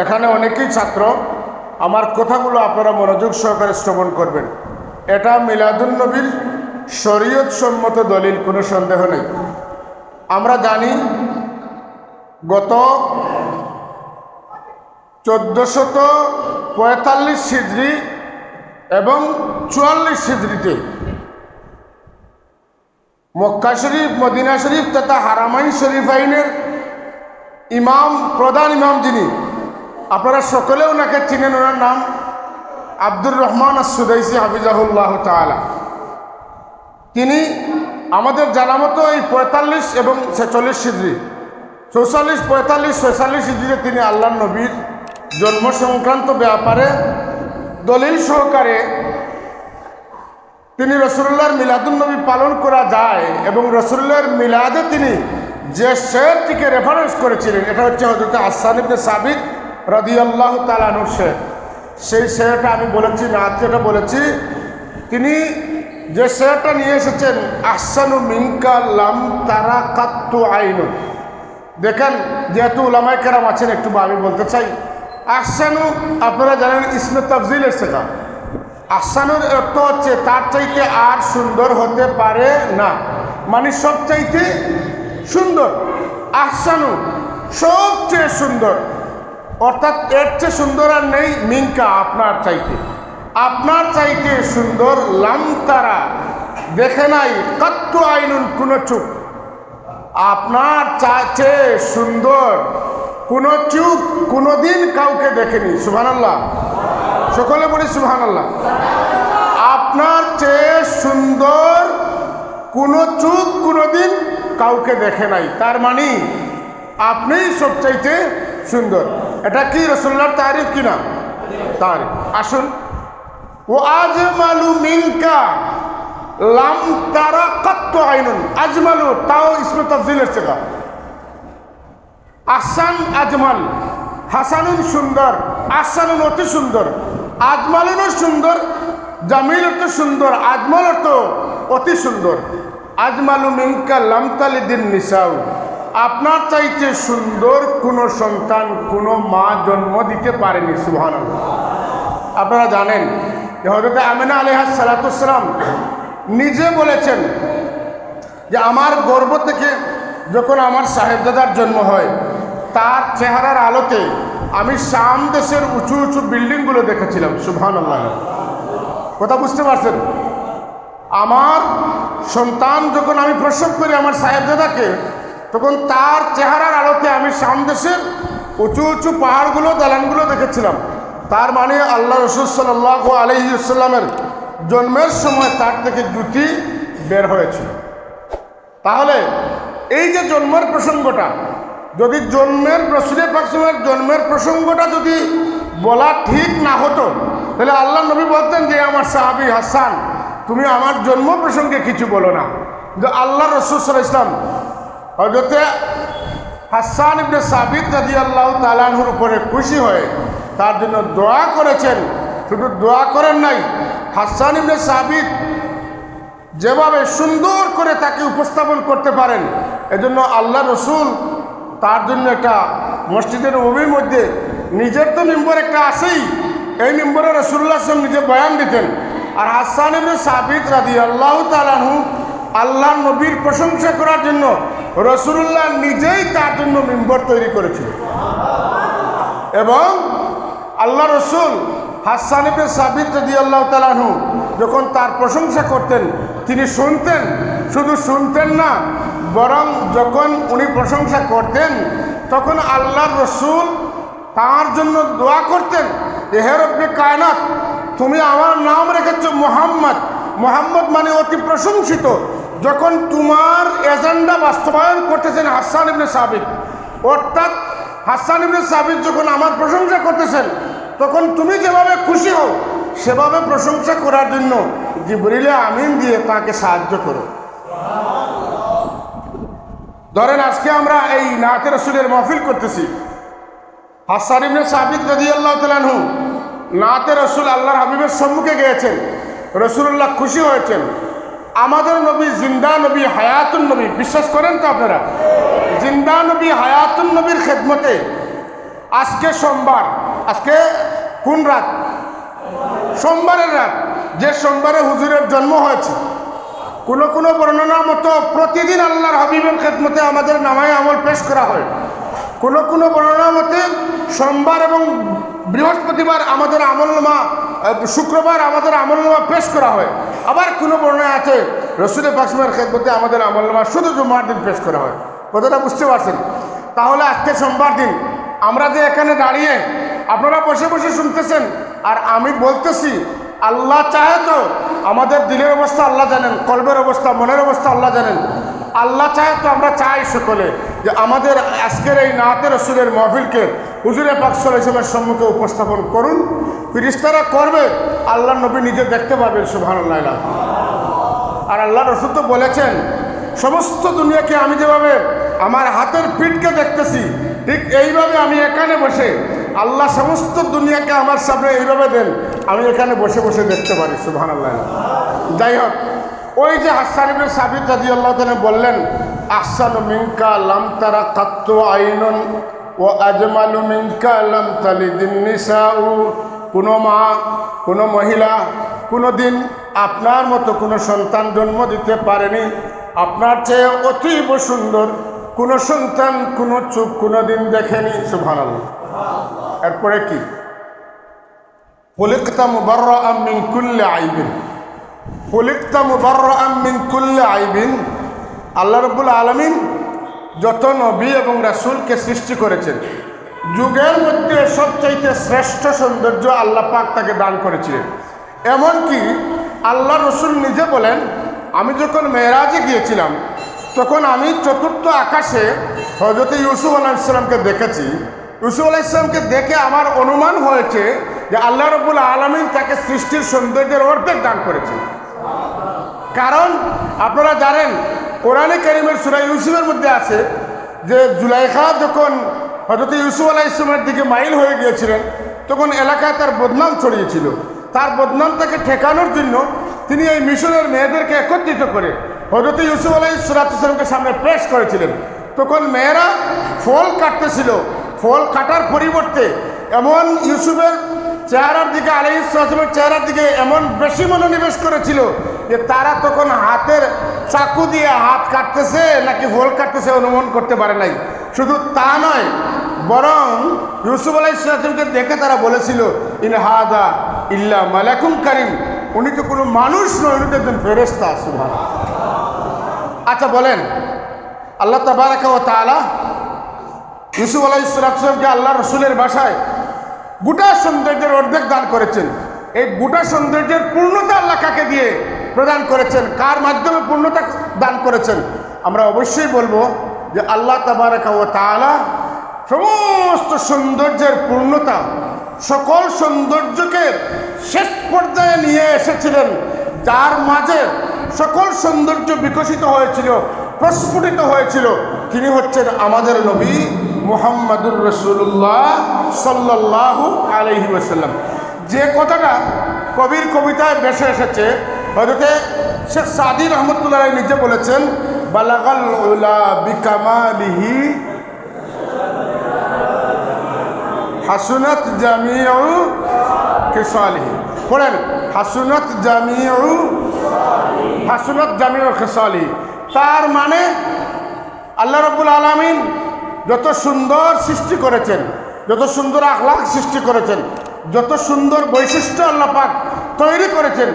এখানে অনেকেই ছাত্র। আমার কথাগুলো আপনারা মনোযোগ সহকারে শ্রবণ করবেন। এটা মিলাদুন্নবীর শরীয়ত সম্মত দলিল, কোনো সন্দেহ নেই। আমরা জানি গত চোদ্দশত পঁয়তাল্লিশ সিদ্রি এবং চুয়াল্লিশ সিদ্রিতে মক্কা শরীফ, মদিনা শরীফ তথা হারামাইন শরীফ আইনের ইমাম, প্রধান ইমাম যিনি আপনারা সকলে ওনাকে চিনেন, ওনার নাম আব্দুর রহমান সুদাইসি হাফিজাহুল্লাহ তালা তিনি আমাদের জানা মতো এই পঁয়তাল্লিশ এবং ছেচল্লিশ সিদ্রি চৌচল্লিশ, পঁয়তাল্লিশ, ছয়চল্লিশ সিদ্রিতে তিনি আল্লাহ নবীর জন্ম সংক্রান্ত ব্যাপারে দলিল সহকারে তিনি রসুল্লাহর মিলাদুন্নবী পালন করা যায় এবং রসুল্লাহর মিলাদে তিনি যে শেরটিকে রেফারেন্স করেছিলেন, এটা হচ্ছে হজরত আসান সাবিত রদিয়াল্লাহ তালানুর শের সেই শেরটা আমি বলেছি না এটা বলেছি। তিনি যে শেরটা নিয়ে এসেছেন, আহসানু মিঙ্কা লাম তারা কাত্তু আইনুন। দেখেন, যেহেতু উলামাই কেরাম আছেন, একটু আমি বলতে চাই, আহসানু আপনারা জানেন ইসমে তফজিলের শেখা। আহসানুর অর্থ হচ্ছে, তার চাইতে আর সুন্দর হতে পারে না। মানে সব চাইতে সুন্দর। আহসানু সবচেয়ে সুন্দর। অর্থাৎ এর চেয়ে সুন্দর আর নেই মিঙ্কা আপনার চাইতে। আপনার চাইতে সুন্দর লামতারা। দেখে নাই, কত্ত আইনুন কোনো চুপ। আপনার চেয়ে সুন্দর কোনো চুপ কোনোদিন কাউকে দেখেনি সুহান আল্লাহ সকলে বলি সুহান আল্লাহ আপনার চেয়ে সুন্দর কোনো চুপ কোনোদিন কাউকে দেখে নাই। তার মানে আপনিই সবচাইতে সুন্দর। এটা কি রসুল্লার তারিফ কিনা? তারিফ আসুন। ও আজ মালু মিনকা লাম তারা কত্ত আইনুন। আজমালু, তাও ইসমে তফজিলের শেখা আসান আজমাল, হাসানুন সুন্দর আসানুন অতি সুন্দর, আজমালুনও সুন্দর, জামিল অর্থ সুন্দর, আজমাল অর্থ অতি সুন্দর। আজমালু মিঙ্কা লামতালিদিন নিসাউ। আপনার চাইতে সুন্দর কোনো সন্তান, কোনো মা জন্ম দিতে পারেনি সুহান আপনারা জানেন হজরত আমিনা আলিহাজ সালাতুসালাম নিজে বলেছেন যে আমার গর্ব থেকে যখন আমার সাহেবদাদার জন্ম হয়, তার চেহারার আলোতে আমি শাম দেশের উঁচু উঁচু বিল্ডিংগুলো দেখেছিলাম সুভান আল্লাহ কথা বুঝতে পারছেন? আমার সন্তান যখন আমি প্রসব করি আমার সাহেবদাদাকে তখন তার চেহারার আলোতে আমি শাম দেশের উঁচু উঁচু পাহাড়গুলো, দালানগুলো দেখেছিলাম। তার মানে আল্লাহ রসুল সাল্লাহ আলহিসাল্লামের জন্মের সময় তার থেকে জুতি বের হয়েছিল। তাহলে এই যে জন্মের প্রসঙ্গটা, যদি জন্মের রসুলের পাকসমের জন্মের প্রসঙ্গটা যদি বলা ঠিক না হতো, তাহলে আল্লাহ নবী বলতেন যে আমার সাহাবি হাসান, তুমি আমার জন্ম প্রসঙ্গে কিছু বলো না। কিন্তু আল্লাহ রসুল সাল ইসলাম হজরতে হাসান ইবনে সাবিদ রাজি আল্লাহ তালানহুর উপরে খুশি হয়ে তার জন্য দোয়া করেছেন। শুধু দোয়া করেন নাই, হাসান ইবনে সাবিদ যেভাবে সুন্দর করে তাকে উপস্থাপন করতে পারেন, এজন্য আল্লাহ রসুল তার জন্য একটা মসজিদের নবীর মধ্যে নিজের তো মেম্বর একটা আসেই এই মেম্বরে রসুল্লাহ নিজে বয়ান দিতেন। আর হাসান ইবনে সাবিদ রাদি আল্লাহ তালাহু আল্লাহ নবীর প্রশংসা করার জন্য রসুল্লাহ নিজেই তার জন্য মেম্বর তৈরি করেছিল। এবং আল্লাহ রসুল হাসান ইবনে সাবিদ রাদি আল্লাহ তালাহু যখন তার প্রশংসা করতেন, তিনি শুনতেন। শুধু শুনতেন না, বরং যখন উনি প্রশংসা করতেন, তখন আল্লাহর রসুল তার জন্য দোয়া করতেন হে রব্বে কায়নাত, তুমি আমার নাম রেখেছ মোহাম্মদ। মোহাম্মদ মানে অতি প্রশংসিত। যখন তোমার এজেন্ডা বাস্তবায়ন করতেছেন হাসান ইবনে সাবিক অর্থাৎ হাসান ইবনে সাবিক যখন আমার প্রশংসা করতেছেন, তখন তুমি যেভাবে খুশি হও, সেভাবে প্রশংসা করার জন্য জিবরিলে আমিন দিয়ে তাকে সাহায্য করো। ধরেন আজকে আমরা এই নাতে রসুলের মহফিল করতেছি। হাসান ইবনে সাবিদ রদি আল্লাহ তালানহু নাতে রসুল আল্লাহর হাবিবের সম্মুখে গিয়েছেন রসুল্লাহ খুশি হয়েছেন। আমাদের নবী জিন্দা নবী হায়াতুন নবী বিশ্বাস করেন তো আপনারা? জিন্দা নবী হায়াতুন নবীর খেদমতে আজকে সোমবার আজকে কোন রাত? সোমবারের রাত যে সোমবারে হুজুরের জন্ম হয়েছে। কোনো কোনো বর্ণনা মতো প্রতিদিন আল্লাহর হাবিবের খেদমতে আমাদের নামায় আমল পেশ করা হয়। কোনো কোনো বর্ণনা মতে সোমবার এবং বৃহস্পতিবার আমাদের আমলনামা আহ, শুক্রবার আমাদের আমলনামা পেশ করা হয়। আবার কোনো বর্ণনা আছে রসুল পাকসিমের খেদমতে আমাদের আমলনামা শুধু জুমার দিন পেশ করা হয়। কথাটা বুঝতে পারছেন? তাহলে আজকে সোমবার দিন আমরা যে এখানে দাঁড়িয়ে আপনারা বসে বসে শুনতেছেন, আর আমি বলতেছি, আল্লাহ চাহে তো আমাদের দিলের অবস্থা আল্লাহ জানেন, কলবের অবস্থা, মনের অবস্থা আল্লাহ জানেন। আল্লাহ চাহে তো আমরা চাই সকলে যে আমাদের আজকের এই নাতের রসুলের মহফিলকে হুজুরে পাকসল ইসলামের সম্মুখে উপস্থাপন করুন। ফিরিস্তারা করবে আল্লাহ নবী নিজে দেখতে পাবেন আল্লাহ আর আল্লাহ রসুল তো বলেছেন, সমস্ত দুনিয়াকে আমি যেভাবে আমার হাতের পিঠকে দেখতেছি, ঠিক এইভাবে আমি এখানে বসে, আল্লাহ সমস্ত দুনিয়াকে আমার সামনে এইভাবে দেন, আমি এখানে বসে বসে দেখতে পারি সুবহান আল্লাহ যাই হোক ওই যে হাসানিবের সাবিত রাজি আল্লাহ তালা বললেন, আহসান মিঙ্কা লাম তারা কাত্ত আইনন ও আজমালু মিঙ্কা লাম তালিদিন নিসাউ। কোনো মা, কোনো মহিলা, কোনো দিন আপনার মতো কোনো সন্তান জন্ম দিতে পারেনি। আপনার চেয়ে অতীব সুন্দর কোনো সন্তান কোনো চুপ কোনো দিন দেখেনি। সুভান এরপরে কি? ফলিকতা মুবার্র আমিন কুল্লে আইবিন। ফলিকতা মুবার্র আমিন কুল্লে আইবিন। আল্লাহ রব্বুল আলমিন যত নবী এবং রাসূলকে সৃষ্টি করেছেন, যুগের মধ্যে সবচাইতে শ্রেষ্ঠ সৌন্দর্য আল্লাহ পাক তাকে দান করেছিলেন। এমনকি আল্লাহ রসুল নিজে বলেন, আমি যখন মেয়েরাজে গিয়েছিলাম, তখন আমি চতুর্থ আকাশে হজরত ইউসুফ আলাহ ইসলামকে দেখেছি। ইউসুফ আলাহ ইসলামকে দেখে আমার অনুমান হয়েছে যে আল্লাহ রবুল আলমিন তাকে সৃষ্টির সৌন্দর্যের অর্ধেক দান করেছে কারণ আপনারা জানেন, কোরআনে করিমের সুরা ইউসুফের মধ্যে আছে যে জুলাইখা যখন হজরত ইউসুফ আলাহ ইসলামের দিকে মাইল হয়ে গিয়েছিলেন, তখন এলাকায় তার বদনাম ছড়িয়েছিল। তার বদনাম তাকে ঠেকানোর জন্য তিনি এই মিশনের মেয়েদেরকে একত্রিত করে হজরত ইউসুফ আলাহ ইসলামকে সামনে প্রেস করেছিলেন। তখন মেয়েরা ফল কাটতেছিল। ফল কাটার পরিবর্তে এমন ইউসুফের চেহারার দিকে আলাই ইসলামের চেহারার দিকে এমন বেশি মনোনিবেশ করেছিল যে তারা তখন হাতের চাকু দিয়ে হাত কাটতেছে নাকি ফল কাটতেছে অনুমান করতে পারে নাই। শুধু তা নয়, বরং ইউসুফ আলাই ইসলামকে দেখে তারা বলেছিল, ইন হাদা ইল্লা মালাকুম কারিম। উনি তো কোনো মানুষ নয়, উনি তো একজন ফেরেস্তা সুভান আচ্ছা বলেন, আল্লাহ তাবারাকা ও তালা ইউসুফ আলাহ ইসলামকে আল্লাহ রসুলের বাসায় গোটা সৌন্দর্যের অর্ধেক দান করেছেন। এই গোটা সৌন্দর্যের পূর্ণতা আল্লাহ কাকে দিয়ে? প্রদান করেছেন, কার মাধ্যমে পূর্ণতা দান করেছেন, আমরা অবশ্যই বলব যে আল্লাহ তাবারাকা ও তালা সমস্ত সৌন্দর্যের পূর্ণতা, সকল সৌন্দর্যকে শেষ পর্যায়ে নিয়ে এসেছিলেন। যার মাঝে সকল সৌন্দর্য বিকশিত হয়েছিল, প্রস্ফুটিত হয়েছিল, তিনি হচ্ছেন আমাদের নবী মুহাম্মাদুর রসুল্লাহ সাল্লাহু আলহি ওসাল্লাম যে কথাটা কবির কবিতায় বেসে এসেছে হয়তো শেখ সাদি রহমতুল্লাহ নিজে বলেছেন, বালাগাল উলা বিকামালিহি হাসুনাত জামিউ খেসালিহি। পড়েন, হাসুনাত জামিউ হাসুনাত জামিউ খেসালিহি। তার মানে আল্লাহ রব্বুল আলমিন যত সুন্দর সৃষ্টি করেছেন, যত সুন্দর আখলাখ সৃষ্টি করেছেন, যত সুন্দর বৈশিষ্ট্য আল্লাহ পাক তৈরি করেছেন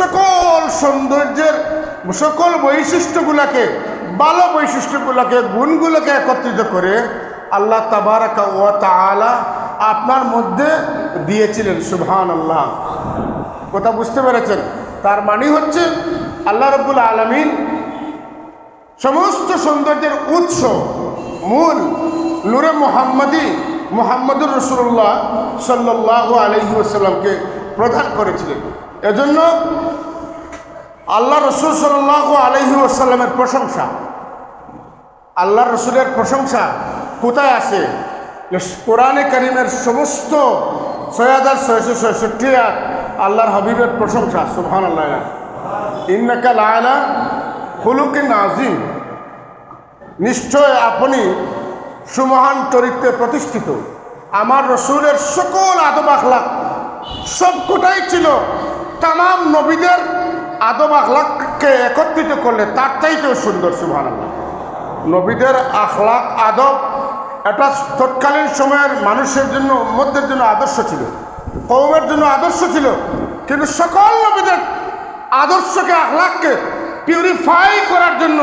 সকল সৌন্দর্যের সকল বৈশিষ্ট্যগুলোকে, ভালো বৈশিষ্ট্যগুলোকে, গুণগুলোকে একত্রিত করে আল্লাহ তাবারাকা ও তালা আপনার মধ্যে দিয়েছিলেন সুবহান আল্লাহ কথা বুঝতে পেরেছেন? তার মানে হচ্ছে আল্লাহ রব্বুল আলমিন সমস্ত সৌন্দর্যের উৎস, মূল, নূরে মোহাম্মদী মোহাম্মদুর রসুল্লাহ সাল্লাহ আলহি আসাল্লামকে প্রদান করেছিলেন। এজন্য আল্লাহ রসুল সাল্লাহ আলহি আসাল্লামের প্রশংসা, আল্লাহ রসুলের প্রশংসা কোথায় আছে? কোরআনে করিমের সমস্ত ছয় হাজার ছয়শো ছয়ষট্টি আর আল্লাহর হাবিবের প্রশংসা সুহান আল্লাহ নাজিম নিশ্চয় আপনি সুমহান চরিত্রে প্রতিষ্ঠিত। আমার রসুলের সকল আদব আখলাক সবকটাই ছিল তাম নবীদের আদব আখলাককে একত্রিত করলে তার চাইতেও সুন্দর সুভান নবীদের আখলাক আদব এটা তৎকালীন সময়ের মানুষের জন্য মধ্যের জন্য আদর্শ ছিল। কৌমের জন্য আদর্শ ছিল। কিন্তু সকল নবীদের আদর্শকে, আখলাককে পিউরিফাই করার জন্য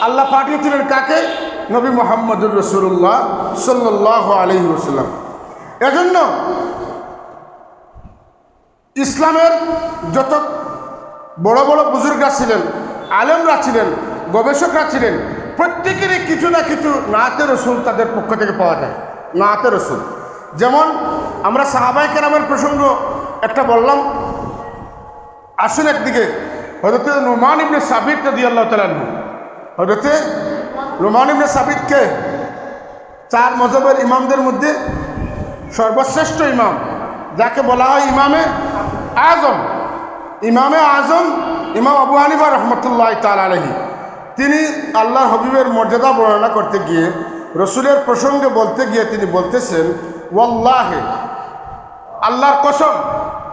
আল্লাহ পাঠিয়েছিলেন কাকে? নবী মোহাম্মদুর রসুল্লাহ সাল্লাহ আলহি ওসাল্লাম এজন্য ইসলামের যত বড় বড় বুজুর্গরা ছিলেন, আলেমরা ছিলেন, গবেষকরা ছিলেন, প্রত্যেকেরই কিছু না কিছু নাতে রসুল তাদের পক্ষ থেকে পাওয়া যায়। নাতে রসুল। যেমন আমরা সাহাবাই কেরামের প্রসঙ্গ একটা বললাম, আসুন একদিকে হজরতে নোমান ইবনে সাবিত রদি আল্লাহ তালু হজরতে নোমান ইবনে সাবিতকে চার মজবের ইমামদের মধ্যে সর্বশ্রেষ্ঠ ইমাম, যাকে বলা হয় ইমামে আজম, ইমামে আজম, ইমাম আবু হানিফা রহমতুল্লাহ তাল আলহী তিনি আল্লাহ হবিবের মর্যাদা বর্ণনা করতে গিয়ে, রসুলের প্রসঙ্গে বলতে গিয়ে তিনি বলতেছেন, ওয়াল্লাহে, আল্লাহর কসম।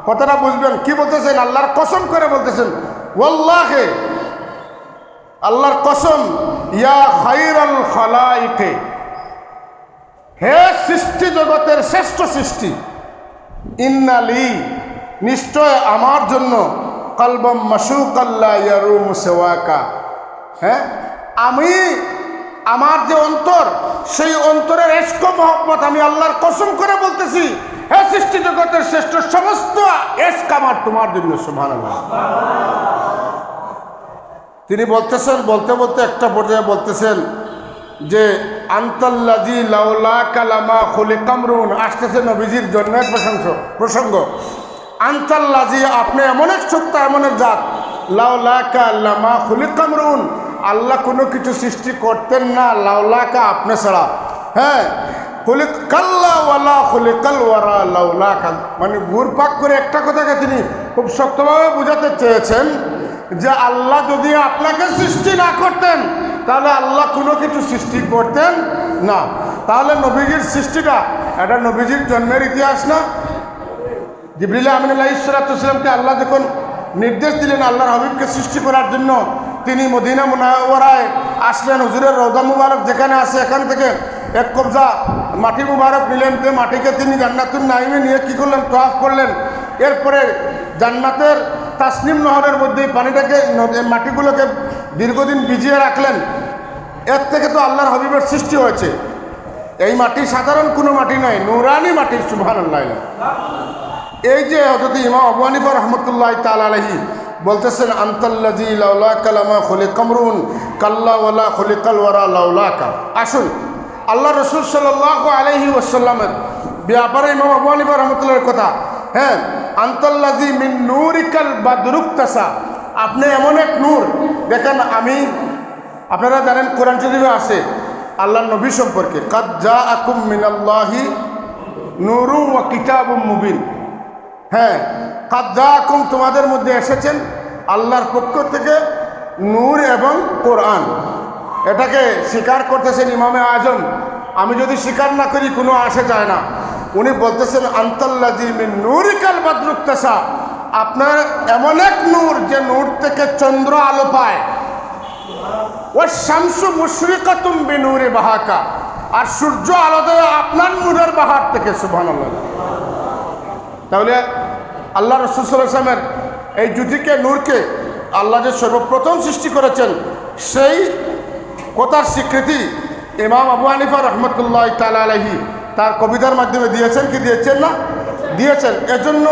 কথাটা বুঝবেন, কি বলতেছেন? আল্লাহর কসম করে বলতেছেন, ওয়াল্লাহে, আল্লাহর কসম, ইয়া খাইরাল খালাইকে। হে সৃষ্টি জগতের শ্রেষ্ঠ সৃষ্টি, ইন্নালি নিশ্চয় আমার জন্য কলবম মাসুক আল্লাহ ইয়ারুম সেওয়াকা। হ্যাঁ? আমি আমার যে অন্তর, সেই অন্তরের এস্ক মহব্বত আমি আল্লাহর কসম করে বলতেছি, হে সৃষ্টি জগতের শ্রেষ্ঠ সমস্ত এস্ক আমার তোমার জন্য সমান তিনি বলতেছেন, বলতে বলতে একটা পর্যায়ে বলতেছেন যে আন্তল্লাজি লাউলা কালামা খুলি কামরুন আসতেছে নবীজির জন্মের প্রশংস প্রসঙ্গ। আন্তল্লাজি, আপনি এমন এক সত্তা, এমন এক জাত। লাউলা কালামা খুলি কামরুন। আল্লাহ কোনো কিছু সৃষ্টি করতেন না, লাউলাকা আপনি ছাড়া। হ্যাঁ খুলি কাল্লা ওয়ালা খুলি কাল ওয়ারা লাউলা কাল মানে ঘুর পাক করে একটা কথাকে তিনি খুব শক্তভাবে বোঝাতে চেয়েছেন যে আল্লাহ যদি আপনাকে সৃষ্টি না করতেন, তাহলে আল্লাহ কোনো কিছু সৃষ্টি করতেন না। তাহলে নবীজির সৃষ্টিটা, এটা নবীজির জন্মের ইতিহাস না? জিবরিল আমিনুল্লাহ ইসলাতামকে আল্লাহ যখন নির্দেশ দিলেন আল্লাহর হাবিবকে সৃষ্টি করার জন্য, তিনি মদিনা মুনাওয়ারায় আসলেন। হুজুরের রৌদা মুবারক যেখানে আছে, এখান থেকে এক কবজা মাটি মুবারক নিলেন যে মাটিকে তিনি জান্নাতুল নাইমে নিয়ে কী করলেন? টফ করলেন। এরপরে জান্নাতের তাসনিম নহরের মধ্যে পানিটাকে মাটিগুলোকে দীর্ঘদিন ভিজিয়ে রাখলেন। এর থেকে তো আল্লাহর হাবিবের সৃষ্টি হয়েছে। এই মাটি সাধারণ কোনো মাটি নয়, নুরানি মাটির সুভান আল্লাহ এই যে হজরত ইমাম আবু হানিফা রহমতুল্লাহ তাল আলহি বলতেছেন আন্তল্লাজি লাউলা কালামা খলি কামরুন, কাল্লা ওয়ালা খলি কালওয়ারা লাউলা কা আসুন, আল্লাহ রসুল সাল্লাহ আলহি ওসাল্লামের ব্যাপারে ইমাম আবু হানিফা রহমতুল্লাহর কথা হ্যাঁ আন্তল্লাজি মিন নূরিকাল বা দুরুক্তাসা আপনি এমন এক নূর, দেখেন আমি, আপনারা জানেন কোরআন শরীফে আছে আল্লাহ নবী সম্পর্কে, কাদ যা আকুম মিনাল্লাহি নুরু ওয়া কিতাবুম মুবিন। হ্যাঁ কাদ্দাকুম তোমাদের মধ্যে এসেছেন আল্লাহর পক্ষ থেকে নূর এবং কোরআন। এটাকে স্বীকার করতেছেন ইমামে আজম। আমি যদি স্বীকার না করি, কোনো আসে যায় না। উনি বলতেছেন আন্তল্লাজি মিন নূরিকাল বাদরুক্তাসা আপনার এমন এক নূর যে নূর থেকে চন্দ্র আলো পায়। ও শামসু মুশরিকাতুম বিনূরে বাহাকা। আর সূর্য আলো দেয় আপনার নূরের বাহার থেকে, সুবহানাল্লাহ। তাহলে আল্লাহ রসুলামের এই জুতিকে নূরকে আল্লাহ যে সর্বপ্রথম সৃষ্টি করেছেন, সেই কথার স্বীকৃতি ইমাম আবু হানিফা রহমতুল্লাহ তালা আলহি তার কবিতার মাধ্যমে দিয়েছেন কি দিয়েছেন না? দিয়েছেন। এজন্য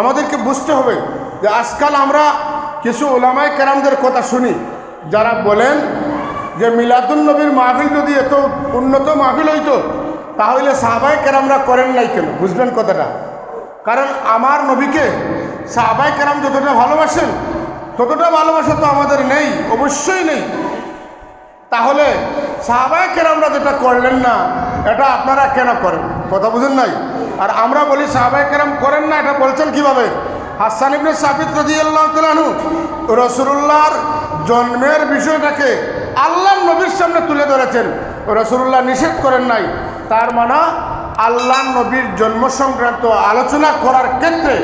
আমাদেরকে বুঝতে হবে যে আজকাল আমরা কিছু ওলামায় কেরামদের কথা শুনি, যারা বলেন যে মিলাদুল নবীর মাহফিল যদি এত উন্নত মাহফিল হইতো, তাহলে সাহাবাই কেরামরা করেন নাই কেন? বুঝবেন কথাটা? কারণ আমার নবীকে সাহাবাই কেরাম যতটা ভালোবাসেন, ততটা ভালোবাসা তো আমাদের নেই, অবশ্যই নেই। তাহলে সাহাবাই কেরামরা যেটা করলেন না, এটা আপনারা কেন করেন? কথা বুঝেন নাই? আর আমরা বলি সাহাবাই কেরাম করেন না, এটা বলছেন কীভাবে? হাসান ইবনে সাবিত রাজি আল্লাহ তালু রসুল্লাহর জন্মের বিষয়টাকে আল্লাহ নবীর সামনে তুলে ধরেছেন। রসুল্লাহ নিষেধ করেন নাই। তার মানা আল্লাহ নবীর জন্ম সংক্রান্ত আলোচনা করার ক্ষেত্রে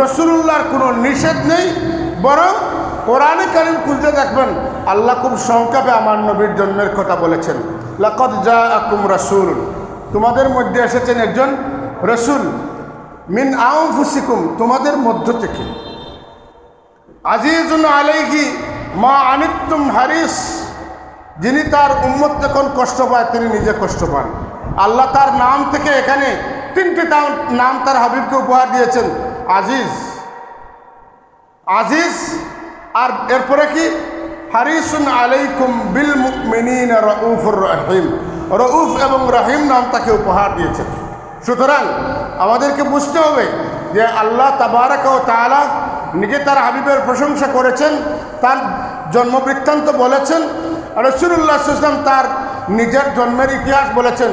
রসুল্লাহর কোনো নিষেধ নেই, বরং কোরআনে কারিম খুঁজতে দেখবেন আল্লাহ খুব সংক্ষেপে আমার নবীর জন্মের কথা বলেছেন। লাকত যা আকুম রসুল, তোমাদের মধ্যে এসেছেন একজন রসুল, মিন আউ ফুসিকুম তোমাদের মধ্য থেকে। আজিজুন আলাইহি মা আনিতুম হারিস, যিনি তার উম্মত যখন কষ্ট পায় তিনি নিজে কষ্ট পান। আল্লাহ তার নাম থেকে এখানে তিনটি নাম তার হাবিবকে উপহার দিয়েছেন। আজিজ। আজিজ, আর এরপরে কি? হারিসুন আলাইকুম বিল রউফুর রহিম। রউফ এবং রহিম নাম তাকে উপহার দিয়েছেন। সুতরাং আমাদেরকে বুঝতে হবে যে আল্লাহ তাবারাক ও তাআলা নিজে তার হাবিবের প্রশংসা করেছেন, তার জন্মবৃত্তান্ত বলেছেন রসুল্লাহ ইসলাম তার নিজের জন্মের ইতিহাস বলেছেন।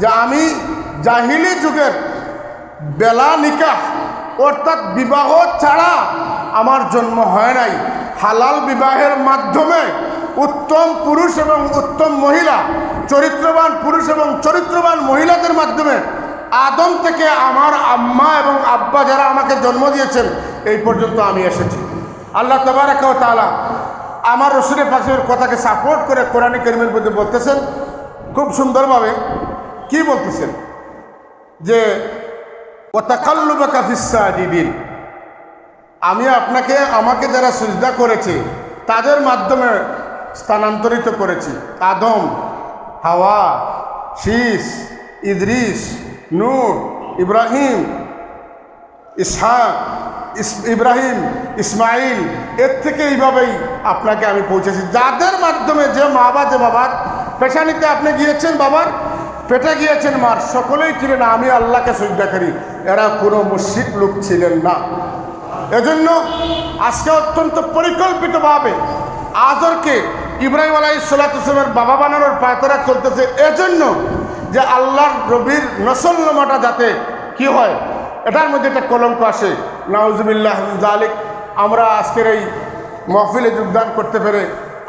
যে আমি জাহিলি যুগের বেলা নিকাহ, অর্থাৎ বিবাহ ছাড়া আমার জন্ম হয় নাই। হালাল বিবাহের মাধ্যমে উত্তম পুরুষ এবং উত্তম মহিলা, চরিত্রবান পুরুষ এবং চরিত্রবান মহিলাদের মাধ্যমে আদম থেকে আমার আম্মা এবং আব্বা যারা আমাকে জন্ম দিয়েছেন, এই পর্যন্ত আমি এসেছি। আল্লাহ তবারাকাও তালা আমার রসুলের পাশের কথাকে সাপোর্ট করে কোরআনী করিমের মধ্যে বলতেছেন, খুব সুন্দরভাবে কি বলতেছেন? যে আমি আপনাকে, আমাকে যারা সুজদা করেছে, তাদের মাধ্যমে স্থানান্তরিত করেছি। আদম, হাওয়া, শীষ, ইদ্রিস নূর ইব্রাহিম, ইসহাক ইব্রাহিম ইসমাইল এর থেকে এইভাবেই আপনাকে আমি পৌঁছেছি। যাদের মাধ্যমে যে মা বা যে বাবার পেশানিতে আপনি গিয়েছেন বাবার পেটে গিয়েছেন মার, সকলেই ছিলেন আমি আল্লাহকে সজ্ঞাকারী এরা কোনো মুশিক লোক ছিলেন না। এজন্য আজকে অত্যন্ত পরিকল্পিতভাবে আজরকে ইব্রাহিম আলাই সাল্লামের বাবা বানানোর পায়তারা চলতেছে। এজন্য যে আল্লাহর রবির নসল্লমাটা যাতে কি হয়, এটার মধ্যে একটা কলঙ্ক আসে। নাউজুবিল্লাহ আলিক আমরা আজকের এই মহফিলে যোগদান করতে পেরে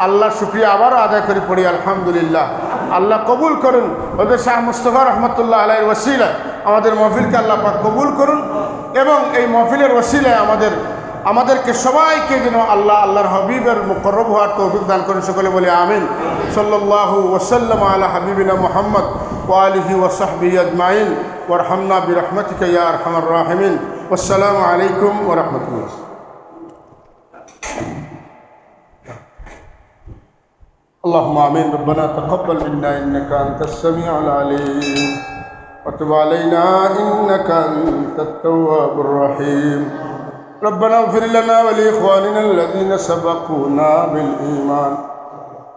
আল্লাহ শুক্রিয়া আবারও আদায় করে পড়ি, আলহামদুলিল্লাহ। আল্লাহ কবুল করুন। ওদের শাহ মুস্তফা রহমতুল্লাহ আলাইর ওসিলায় আমাদের মহফিলকে আল্লাহ পাক কবুল করুন এবং এই মহফিলের ওসিলায় আমাদের, আমাদেরকে সবাইকে যেন আল্লাহ, আল্লাহর হাবিবের মুকরব হওয়ার তৌফিক দান করেন। সকলে বলে আমিন। সাল্লাল্লাহু ওসাল্লাম আলা হাবিবিনা মোহাম্মদ ওয়ালিহি ওসাহবি আজমাইন। ওরহামনা বিরহমতিকা ইয়া আরহামার রাহিমিন। আসসালামু আলাইকুম ওরহমতুল্লাহ اللهم آمين. ربنا تقبل منا إنك أنت السميع العليم. وتب علينا إنك أنت التواب الرحيم. ربنا اغفر لنا ولإخواننا الذين سبقونا بالإيمان.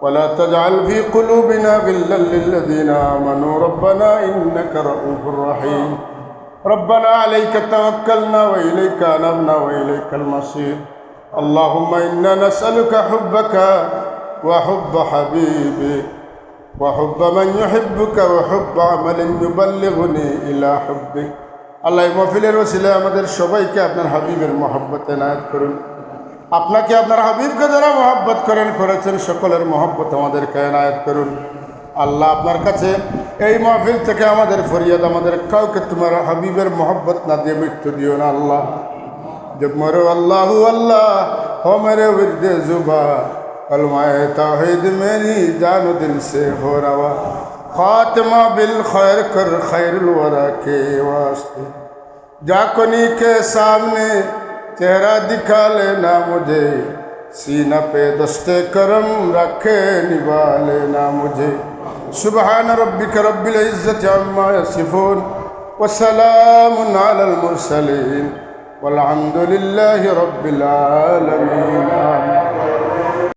ولا تجعل في قلوبنا غلا للذين آمنوا. ربنا إنك رؤوف رحيم. ربنا عليك توكلنا وإليك أنبنا وإليك المصير. اللهم إنا نسألك حبك وحب حبيبك وحب من يحبك وحب عمل يبلغني إلى حبك আল্লাহ মফিলের ওসিলে আমাদের সবাইকে আপনার হাবিবের মহব্বতে নায়ত করুন। আপনাকে আপনার হাবিবকে যারা মহব্বত করেন, করেছেন, সকলের মহব্বত আমাদেরকে নায়ত করুন। আল্লাহ আপনার কাছে এই মাহফিল থেকে আমাদের ফরিয়াদ, আমাদের কাউকে তোমার হাবিবের মহব্বত না দিয়ে মৃত্যু দিও না আল্লাহ। যে মরো আল্লাহ আল্লাহ হো মেরে জুবা कलमाए ताहिद मेरी जान दिल से हो रवा खात्मा बिल खैर कर खैर वरा के वास्ते जाकनी के सामने चेहरा दिखा लेना मुझे सीना पे दस्ते करम रखे निभा लेना मुझे सुबहान रब्बिक रब्बिल इज्जत अम्मा यसिफून वसलाम अलल मुरसलीन والحمد لله رب العالمين آمين